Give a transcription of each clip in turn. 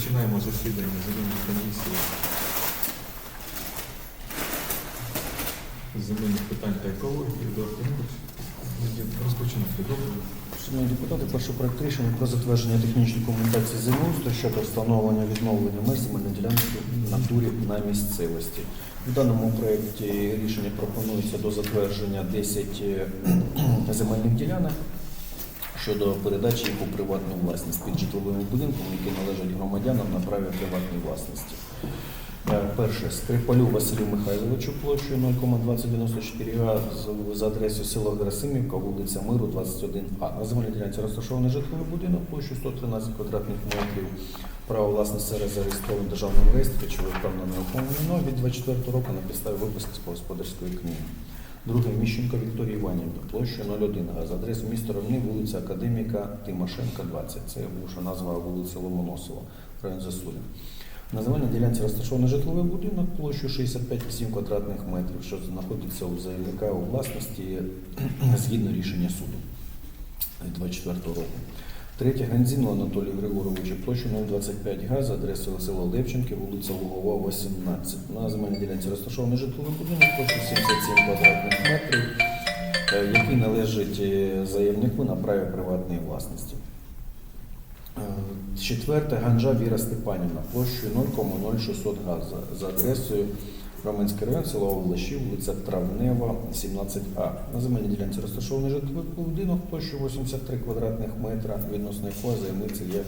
Розпочинаємо засідання земельної комісії земельних питань та екології. Розпочинати. Добре. Шановні депутати, перший проект рішення про затвердження технічної документації землеустрою щодо встановлення відновлення меж земельної ділянки натурі на місцевості. В даному проєкті рішення пропонується до затвердження 10 е, земельних ділянок щодо передачі їх у приватну власність під житловим будинком, які належать громадянам на праві приватної власності. Е, Перше, Скрипалю Василю Михайловичу площею 0,2094 га з- за адресою село Герасимівка, вулиця Миру, 21А. На земельній ділянці розташований житловий будинок площею 113 квадратних метрів. Право власності зареєстровано в державному реєстрі, чи впевнено оформлено від 24 року на підставі виписки з господарської книги. Друге, Міщенко Вікторія Іванівна, площею 01 га за адресою міста Ровни, вулиця Академіка Тимошенка, 20. Це бувша назва вулиці Ломоносова, район Засуля. На земельній ділянці розташований житловий будинок площею 65,7 квадратних метрів, що знаходиться у заявника у власності згідно рішення суду 24 року. Третє Гензіну Анатолію Григоровичу площею 025 га за адресою село Левченки, вулиця Лугова, 18. На земельній ділянці розташований житловий будинок площею 77 квадратних метрів, е, який належить е, заявнику на праві приватної власності. Е, Четверте Ганжа Віра Степанівна площею 0,0600 га за- за адресою Роменський район, село Овлащів, вулиця Травнева, 17А. На земельній ділянці розташований житловий будинок площею 83 квадратних метра, відносно якого заявниця є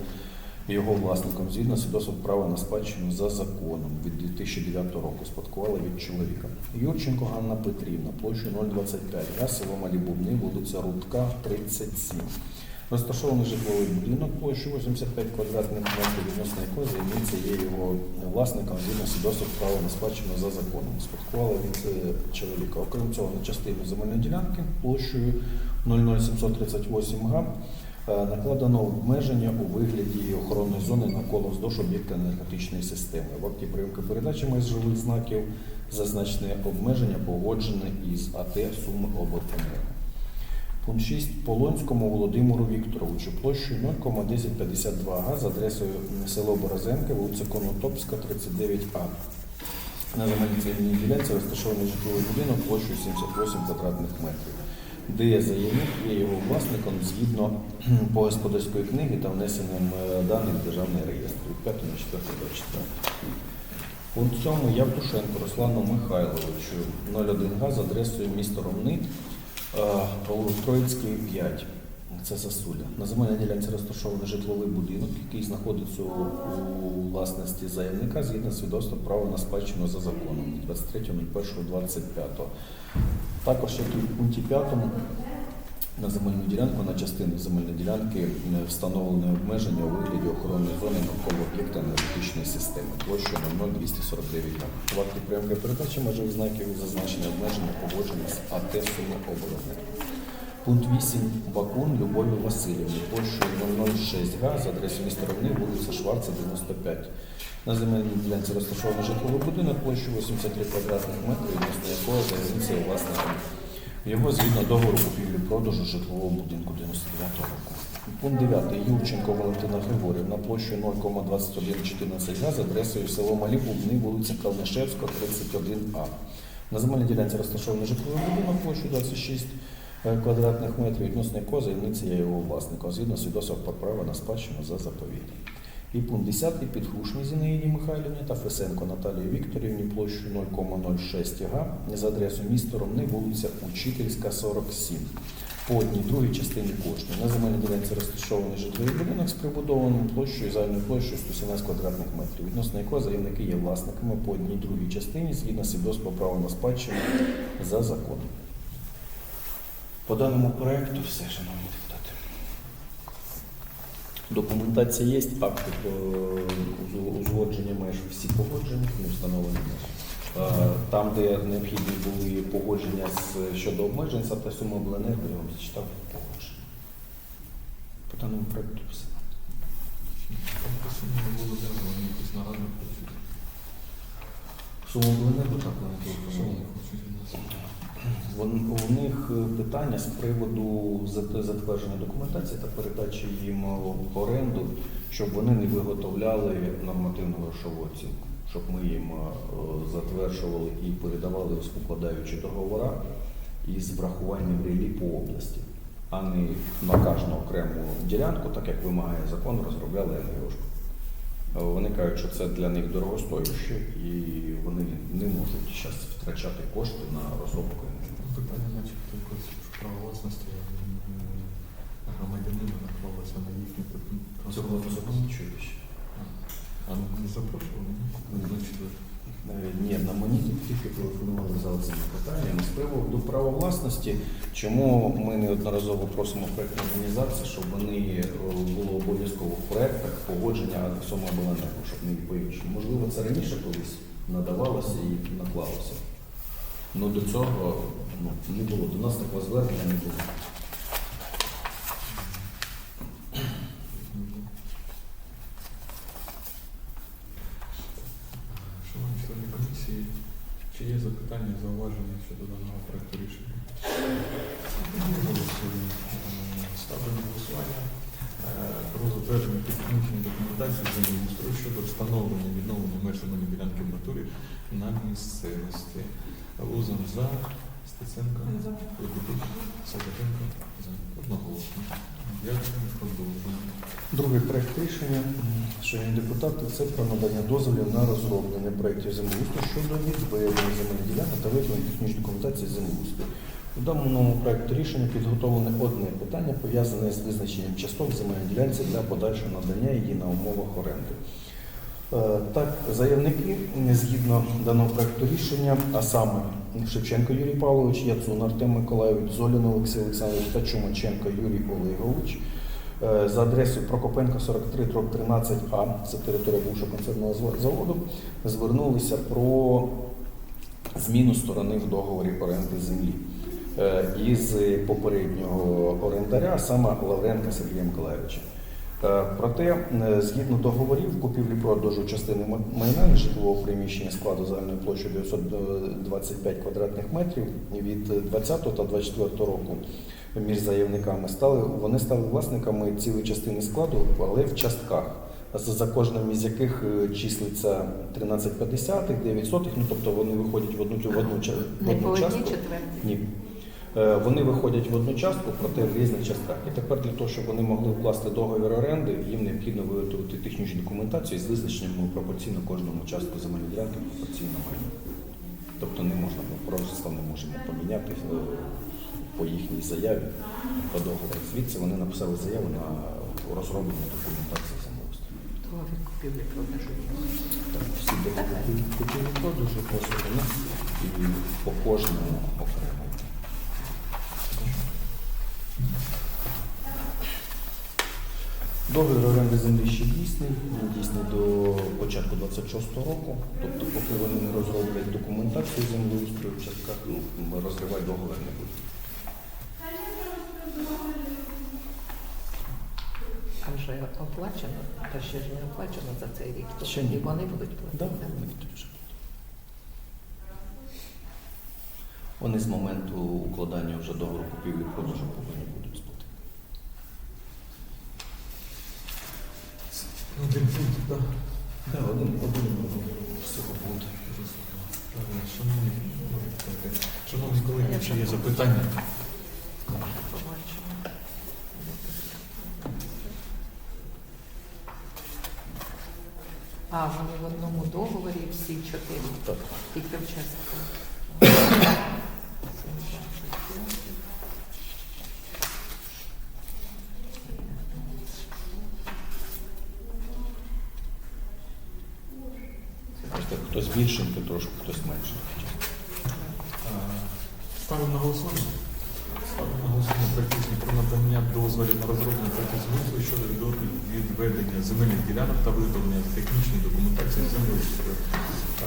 його власником згідно свідоцтва права на спадщину за законом від 2009 року спадкувала від чоловіка. Юрченко Ганна Петрівна, площею 025 га, село Малі Бубни, вулиця Рудка, 37. Розташований житловий будинок площею 85 квадратних метрів, відносно якого заявниця є його власником згідно свідоцтва права на спадщину за законом. Спадкувала від е, чоловіка. Окрім цього, на частину земельної ділянки площею 00738 га е, накладено обмеження у вигляді охоронної зони навколо вздовж об'єкта енергетичної системи. В акті прийомки передачі майжових знаків зазначене обмеження погоджене із АТ Суми обленерго. Пункт 6. Полонському Володимиру Вікторовичу площею 0,1052 га з адресою село Борозенке, вулиця Конотопська, 39А. На земельній ділянці розташований житловий будинок площею 78 квадратних метрів, де заявник є його власником згідно по господарської книги та внесенням е, даних в державний реєстр від 5 на 4 24. Пункт 7. Явтушенко Руслану Михайловичу 01 га з адресою місто Ромни, Троїцький 5. Це Сасуля. На земельній ділянці розташований житловий будинок, який знаходиться у, власності заявника згідно свідоцтва права на спадщину за законом 23.01.25. Також як і в пункті 5 на земельну ділянку на частину земельної ділянки е, встановлене обмеження у вигляді охоронної зони навколо об'єкта енергетичної системи площею 00249 га. В акті прийомки передачі межових знаків зазначені обмеження погодження з АТ суми оборони. Пункт 8. Бакун Любові Васильівні площею 006 га за адресою міста Ровни, вулиця Шварца, 95. На земельній ділянці розташований житловий будинок площею 83 квадратних метри, відносно якого заявниця є власником його згідно договору купівлі-продажу житлового будинку 99 року. Пункт 9. Юрченко Валентина Григорівна площею 0,2114 га з адресою село Малі Бубни, вулиця Калнишевська, 31А. На земельній ділянці розташований житловий будинок площею 26 е, квадратних метрів, відносно якого заявниця його власником, згідно свідоцтва про право на спадщину за заповідь. І пункт 10. Підхушній Зінаїді Михайлівні та Фесенко Наталії Вікторівні площею 0,06 га за адресою міста Ромни, вулиця Учительська, 47. По одній другій частині коштів. На земельній ділянці розташований житловий будинок з прибудованою площею, загальною площею 117 квадратних метрів, відносно якого заявники є власниками по одній другій частині згідно свідоцтва права на спадщину за законом. По даному проекту все, шановні депутати. Документація є, акти по узгодження меж всі погоджені, не встановлені меж. Е, Там, де необхідні були погодження з, щодо обмежень, за те сума обленерго, я вам зачитав погодження. По даному проекту все. Працюють. Сумовленерго так вони Що У них е, питання з приводу затвердження документації та передачі їм в оренду, щоб вони не виготовляли нормативну грошову оцінку, щоб ми їм е, затверджували і передавали укладаючі договори із врахуванням релі по області, а не на кожну окрему ділянку, так як вимагає закон, розробляли НГОшку. Вони кажуть, що це для них дорогостояще і вони не можуть зараз втрачати кошти на розробку Питання, начебто, право власності громадянина наклалося на їхню не чую ще. А не запрошували? Ні, на мені тільки телефонували за цим питанням. З приводу права власності, чому ми неодноразово просимо проєктні організації, щоб вони е, було обов'язково в проєктах погодження самообленерго, щоб не по-іншому. Можливо, це раніше колись надавалося і наклалося. Ну до цього ну, не було. До нас такого звернення не було. Шановні члени комісії, чи є запитання, зауваження щодо даного проекту рішення? Голосуємо. Е, Ставлю на голосування е, про затвердження технічної документації землеустрою щодо встановлення і відновлення меж земельної ділянки в натурі на місцевості. Лузан за, Стеценко, за. Одноголосно. Дякую, продовжуємо. Другий проект рішення, шановні депутати, це про надання дозволів на розроблення проєктів землеустрою щодо відведення земельних ділянок та виконання технічної документації землеустрою. У даному проєкті рішення підготовлене одне питання, пов'язане з визначенням часток земельної ділянці для подальшого надання її на умовах оренди. Е, Так, заявники згідно даного проекту рішення, а саме Шевченко Юрій Павлович, Яцун Артем Миколайович, Золін Олексій Олександрович та Чумаченко Юрій Олегович е, за адресою Прокопенка 43 дроб 13А, це територія бувшого концерного заводу, звернулися про зміну сторони в договорі оренди землі е, із попереднього орендаря, саме Лавренка Сергія Миколаївича. Е, Проте, е, згідно договорів купівлі-продажу частини ма- майна нежитлового приміщення складу загальною площею 925 квадратних метрів від 20 та 24 року між заявниками стали вони стали власниками цілої частини складу, але в частках. За за кожним із яких е, числиться 13,50, 9 сотих, ну тобто вони виходять в одну в одну, в одну частку. Ні. Е, Вони виходять в одну частку, проте в різних частках. І тепер для того, щоб вони могли вкласти договір оренди, їм необхідно виготовити технічну документацію з визначенням ну, пропорційно кожному частку земельної ділянки пропорційно майну. Тобто не можна просто не можемо поміняти е, по їхній заяві по договору. Звідси вони написали заяву на розроблення документації землеустрою. Договір купівлі продажу. Так, всі договори купівлі продажу послуги і по кожному окремо. Договір оренди землі ще дійсний, він дійсний до початку 26 року. Тобто, поки вони не розроблять документацію землеустрою в частках, ну, розривати договір не буде. А вже оплачено, та ще ж не оплачено за цей рік. То Ще ні. і вони будуть Да, платити. вони будуть вже. Вони з моменту укладання вже договору купівлі продажу повинні будуть Один пункт, так. Да, один, один всього. Е, Шановні, шановні колеги, чи є запитання? Побачимо. А, вони в одному договорі всі чотири, Так. тільки в хтось більшенький трошки, хтось меншенький. Е, Ставимо на голосування. Ставимо на голосування практично про надання дозволів на розроблення проекту землеустрою щодо відведення земельних ділянок та виготовлення технічної документації землеустрою.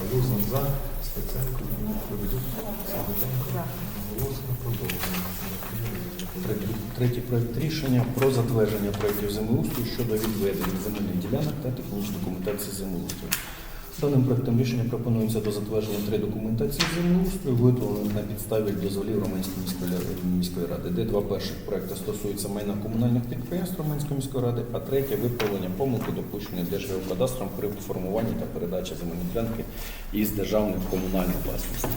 Лузан за, Стеценко, Лебедюк. За. Голосно продовжуємо. Третій, третій проект рішення про затвердження проєктів землеустрою щодо відведення земельних ділянок та технічної документації землеустрою. Даним проектом рішення пропонується до затвердження три документації землеустрою, виготовлених на підставі дозволів Романської міської, міської ради, де два перших проекти стосуються майна комунальних підприємств Романської міської ради, а третє виправлення помилки, допущеної Держгеокадастром при формуванні та передачі земельної ділянки із державної в комунальну власність.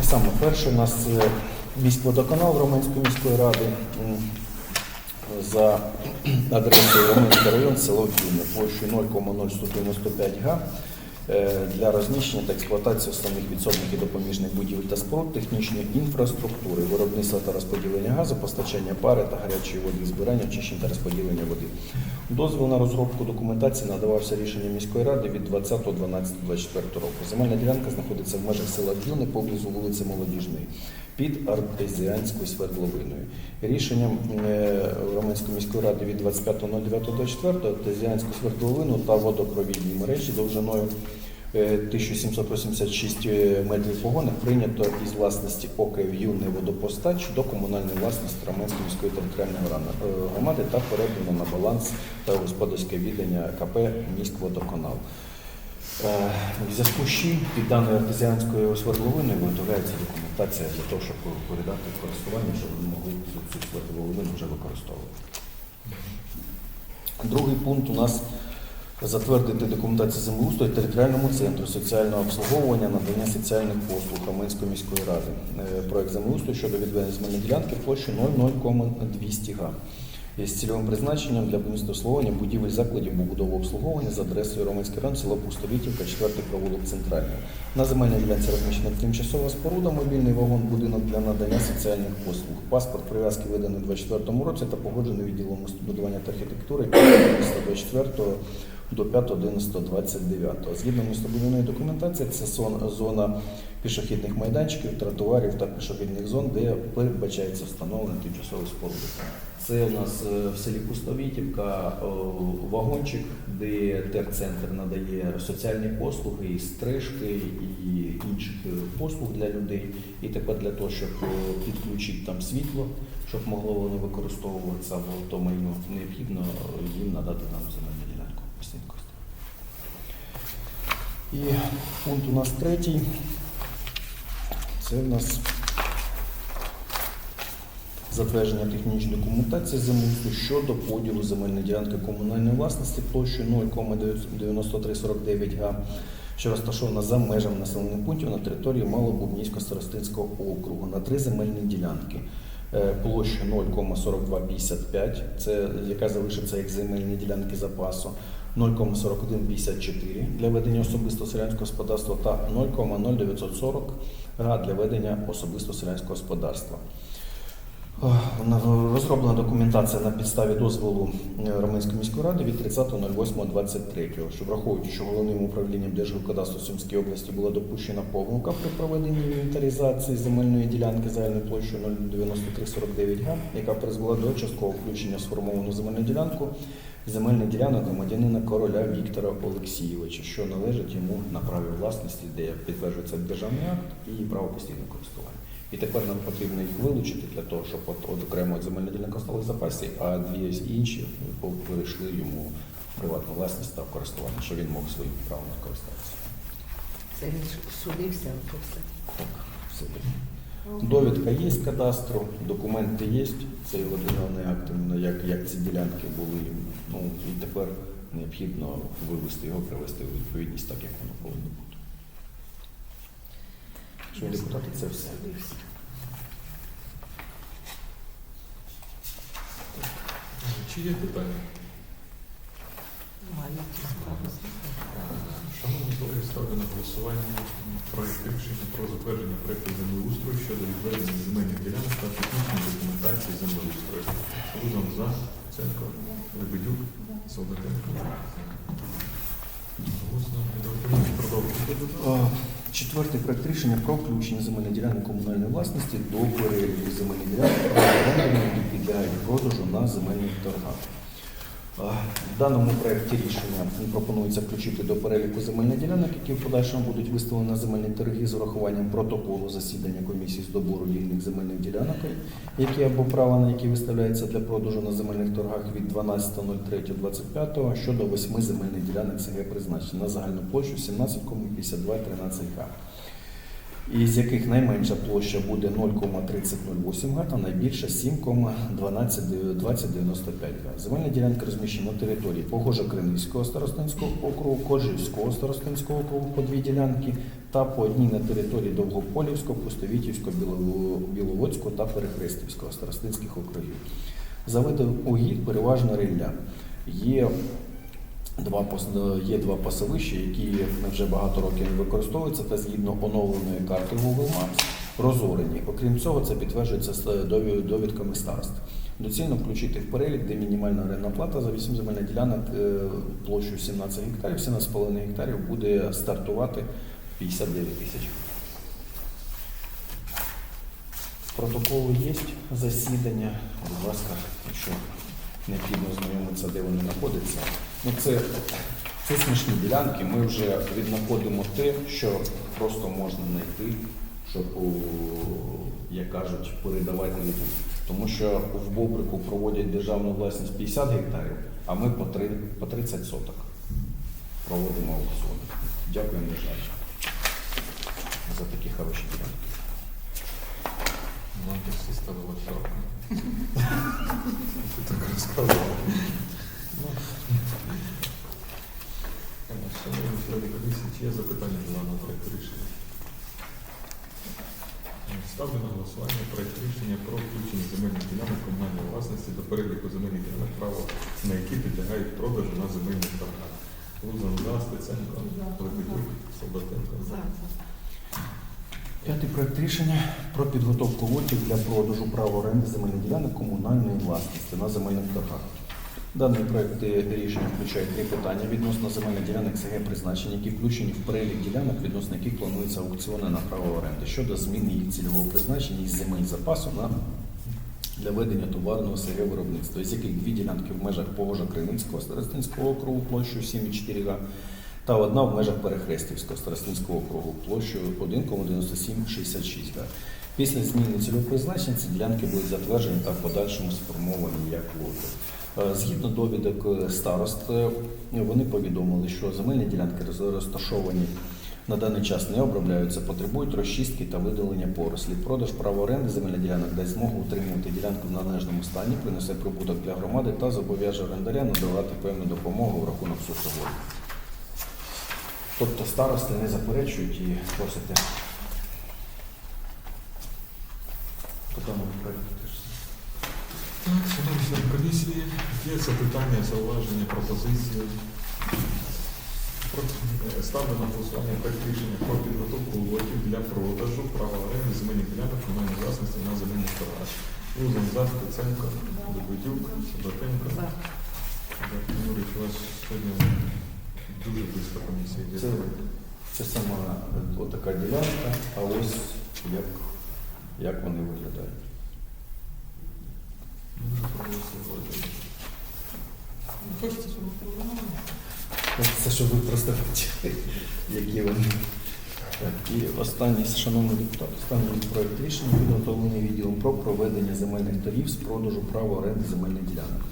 А саме перше у нас це міськводоканал Романської міської ради. За адресою Романський район, село Вільне, площею 0,0195 га е, для розміщення та експлуатації основних відсотних і допоміжних будівель та споруд, технічної інфраструктури, виробництва та розподілення газу, постачання пари та гарячої води, збирання, очищення та розподілення води. Дозвіл на розробку документації надавався рішенням міської ради від 20.12.24 року. Земельна ділянка знаходиться в межах села Дюни поблизу вулиці Молодіжної під артезіанською свердловиною. Рішенням е, Романської міської ради від 25.09.24 артезіанську свердловину та водопровідні мережі довжиною е, 1786 метрів погони прийнято із власності ОКВ «Юний водопостач до комунальної власності Романської міської територіальної е, громади та передано на баланс та господарське віддання КП «Міськводоканал». Е, В зв'язку під даною артезіанською свердловиною виготовляється документація для того, щоб передати користування, щоб вони могли цю, свердловину вже використовувати. Другий пункт у нас затвердити документацію землеустрою територіальному центру соціального обслуговування надання соціальних послуг Романської міської ради. Е, Проект землеустрою щодо відведення земельної ділянки площею 0,0200 га. Із цільовим призначенням для будівництва будівель закладів побудового обслуговування за адресою Романський район, село Пустовітівка, 4 провулок Центральний. На земельній ділянці розміщена тимчасова споруда, мобільний вагон, будинок для надання соціальних послуг. Паспорт прив'язки виданий у 24 році та погоджений відділом містобудування та архітектури 24 до 5.11.29. Згідно містобудівної документації, це зона пішохідних майданчиків, тротуарів та пішохідних зон, де передбачається встановлення тимчасової споруди. Це у нас е, в селі Пустовітівка вагончик, де терцентр надає соціальні послуги, і стрижки, і інших е, послуг для людей. І тепер для того, щоб е, підключити там світло, щоб могло воно використовуватися в то майно, необхідно е, їм надати нам земельну ділянку. І пункт у нас третій. Це в нас затвердження технічної документації землеустрою щодо поділу земельної ділянки комунальної власності площею 0,9349 га, що розташована за межами населених пунктів на території Малобубнівського старостинського округу на три земельні ділянки. Е, Площа 0,4255, це яка залишиться як земельні ділянки запасу, 0,4154 для ведення особистого селянського господарства та 0,0940 га для ведення особистого селянського господарства. Розроблена документація на підставі дозволу е, Романської міської ради від 30.08.23, що враховуючи, що головним управлінням Держгеокадастру Сумській області була допущена помилка при проведенні інвентаризації земельної ділянки загальною площею 09349 га, яка призвела до часткового включення сформовану земельну ділянку земельних ділянок громадянина короля Віктора Олексійовича, що належить йому на праві власності, де підтверджується державний акт і право постійного користування. І тепер нам потрібно їх вилучити для того, щоб от, от окремо от земельна ділянка стала в запасі, а дві інші ну, перейшли йому в приватну власність та в користування, щоб він мог своїм правом користуватися. Це він судився, то все. Так, все. Довідка є з кадастру, документи є, це його державний акт, як, як ці ділянки були. Ну, і тепер необхідно вивести його, привести у відповідність так, як воно повинно бути. Шановні депутати, це все. Чи є питання? Справи. Шановні колеги, ставлю на голосування проект рішення про затвердження проекту землеустрою щодо відведення земельних ділянок та технічної документації землеустрою. Рудом за, Ценко, Лебедюк, Солдатенко. Четвертий проект рішення про включення земельних ділянок комунальної власності до переліку земельних ділянок, які підлягають продажу на земельних торгах. В даному проєкті рішення пропонується включити до переліку земельних ділянок, які в подальшому будуть виставлені на земельні торги з урахуванням протоколу засідання комісії з добору вільних земельних ділянок, які або права на які виставляються для продажу на земельних торгах від 12.03.25 щодо восьми земельних ділянок СГ призначення на загальну площу 17,5213 га із яких найменша площа буде 0,3008 га та найбільша 7,1295 га. Земельні ділянки розміщені на території Погожо-Криницького старостинського округу, Кожівського старостинського округу по дві ділянки та по одній на території Довгополівського, Пустовітівського, Білово- Біловодського та Перехрестівського старостинських округів. За видом угідь переважно рілля. Є Два є два пасовища, які вже багато років не використовуються та згідно оновленої карти Google Maps розорені. Окрім цього, це підтверджується з довідками старост. Доцільно включити в перелік, де мінімальна орендна плата за 8 земельних ділянок е, площею 17 гектарів, 17,5 гектарів буде стартувати 59 тисяч. Протоколи є засідання. Будь ласка, якщо необхідно знайомитися, де вони знаходяться. Ну, це, це смішні ділянки. Ми вже віднаходимо те, що просто можна знайти, щоб, як кажуть, передавати людям. Тому що в Бобрику проводять державну власність 50 гектарів, а ми по, три, по 30 соток проводимо аукціони. Дякуємо державі за такі хороші ділянки. Тут всі ставили шапку. Ти так розказав. Шановні члени комісії, чи є запитання до даного проекту рішення? Ставлю на голосування проект рішення про включення земельних ділянок комунальної власності до переліку земельних ділянок права, на які підлягають продажу на земельних торгах. Лузан за, Стеценко, Лебедюк, Солдатенко. За. П'ятий проект рішення про підготовку лотів для продажу права оренди земельних ділянок комунальної власності на земельних торгах. Даний проект рішення включає три питання відносно земельних ділянок СГ призначення, які включені в перелік ділянок, відносно яких плануються аукціони на право оренди щодо зміни їх цільового призначення із земель запасу на для ведення товарного СГ виробництва, з яких дві ділянки в межах Погожа Криницького старостинського округу площею 7,4 га та одна в межах Перехрестівського старостинського округу площею 1,9766 га. Після зміни цільового призначення ці ділянки будуть затверджені та в подальшому сформовані як лоти. Е, Згідно довідок е, старост, вони повідомили, що земельні ділянки розташовані на даний час не обробляються, потребують розчистки та видалення порослі. Продаж права оренди земельних ділянок дасть змогу утримувати ділянку в належному стані, принесе прибуток для громади та зобов'яже орендаря надавати певну допомогу в рахунок субсидії. Тобто старости не заперечують і просите. По даному проекту теж. Так, шановні члени комісії, є запитання, зауваження, пропозиції? Про- Ставлю на голосування проект рішення про підготовку лотів для продажу права оренди земельних ділянок комунальної власності на земельних торгах. Лузан за, Стеценко. За. Дякую, Юрійович, у вас сьогодні дуже близько комісія йде. Це, це сама е, така ділянка, а ось як, як вони виглядають. Це щоб ви просто бачили, які вони. Так, і останній, шановний депутат, останній проект рішення підготовлений відділом про проведення земельних торгів з продажу права оренди земельних ділянок.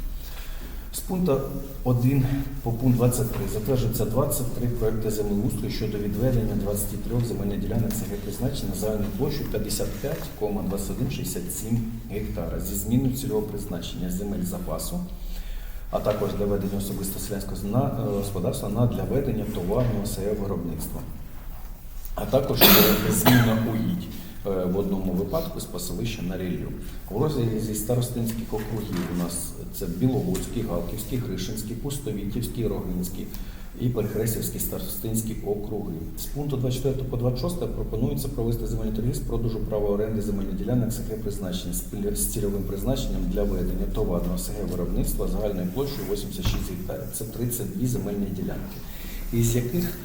Пункту 1 по пункт 23 затверджується 23 проекти землеустрою щодо відведення 23 земельних ділянок СГ призначення на загальну площу 55,2167 гектара зі зміною цільового призначення земель запасу, а також для ведення особисто селянського е, господарства на для ведення товарного СГ виробництва. А також е, зміна угідь е, в одному випадку з пасовища на ріллю. У розрізі старостинських округів у нас це Біловодський, Галківський, Гришинський, Пустовітівський, Рогинський і Перехрестівський старостинські округи. З пункту 24 по 26 пропонується провести земельні торги з продажу права оренди земельних ділянок СГ призначення з цільовим призначенням для ведення товарного СГ виробництва загальною площею 86 гектарів. Це 32 земельні ділянки, із яких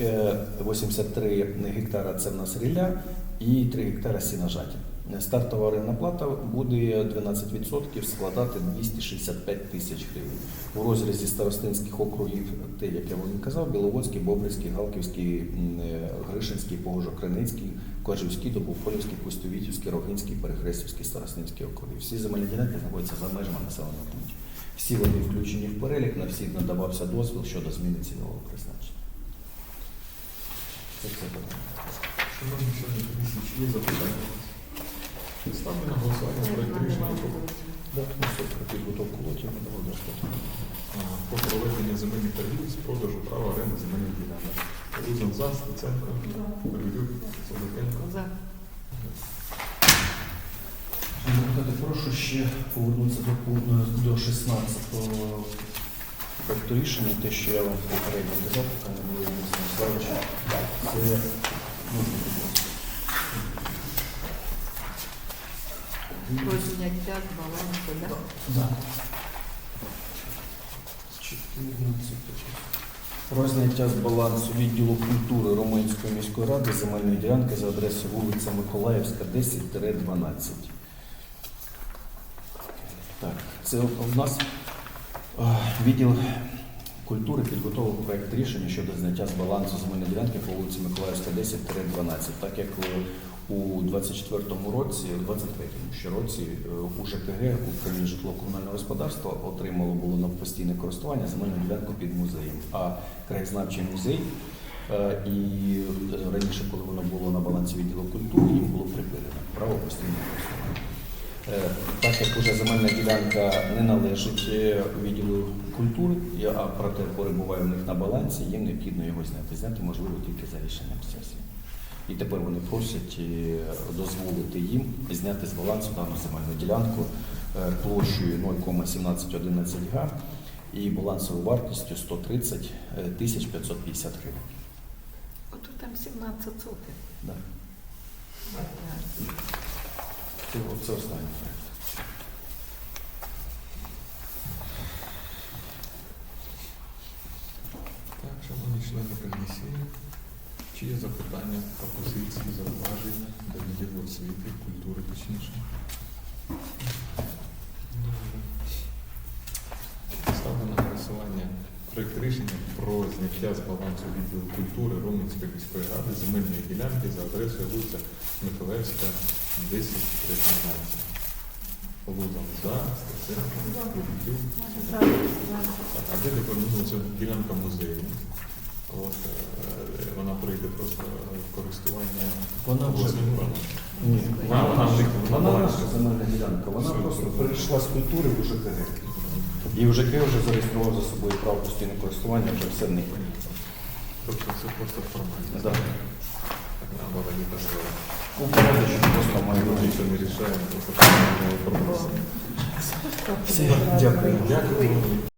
е, 83 гектара це в нас рілля і 3 гектара сіножаті. Стартова орендна плата буде 12% складати 265 тисяч гривень. У розрізі старостинських округів, те, як я вам казав, Біловодський, Бобрицький, Галківський, е, Гришинський, Погожо-Криницький, Кожівський, Добополівський, Пустовітівський, Рогинський, Перехрестівський, Старостинський округи. Всі земельні ділянки знаходяться за межами населеного пункту. Всі вони включені в перелік, на всіх надавався дозвіл щодо зміни цільового призначення. Це це питання. Шановні члени комісії, чи є запитання? Ставлю на голосування проект рішення про, ну, все, про підготовку лотів ми доводимо про проведення земельних торгів з продажу права оренди земельних ділянок. Різан за, Стеценко, Давидюк, Солоденко. За. Депутати, прошу ще повернутися до, пункту- до 16-го проекту рішення, те, що я вам попередньо казав, поки не було Це. Про зняття з балансу, да? Да. 14. Про зняття з балансу відділу культури Румунської міської ради земельної ділянки за адресою вулиця Миколаївська, 10-12. Так, це у нас е, відділ культури підготовив проєкт рішення щодо зняття з балансу земельної ділянки по вулиці Миколаївська, 10-12. Так як е, у 24-му році, у 23-му ще році, е, у ЖКГ, управління житлово-комунального господарства, отримало було на постійне користування земельну ділянку під музеєм. А краєзнавчий музей е, і раніше, коли воно було на балансі відділу культури, їм було припинено право постійного користування. Е, Так як уже земельна ділянка не належить е, відділу культури, а проте перебуває в них на балансі, їм необхідно його зняти. Зняти можливо тільки за рішенням сесії. І тепер вони просять е, дозволити їм зняти з балансу дану земельну ділянку площею 0,1711 га і балансовою вартістю 130 тисяч 550 гривень. Ото там 17 сотень. Да. Це, останній проєкт. Так, шановні члени комісії, чи є запитання, пропозиції, зауваження до відділу освіти, культури точніше? Добре. Ставлю на голосування проект рішення про зняття з балансу відділу культури Румунської міської ради земельної ділянки за адресою вулиця Миколаївська, 10 13. Лузан за, Стеценко. Так, а де тепер ну, це ділянка музею? От, е, вона прийде просто в користування Вона вже ні, вона в них- вона наша земельна ділянка. Вона Все, просто перейшла з культури в ЖКГ. І вже Київ вже зареєстрував за собою право постійного користування, вже все в них. Тобто це просто формальність. Да. Так нам вони не казали. У порядку, що просто має Ми бути. нічого не рішаємо, просто формальна. Все, дякую. Дякую.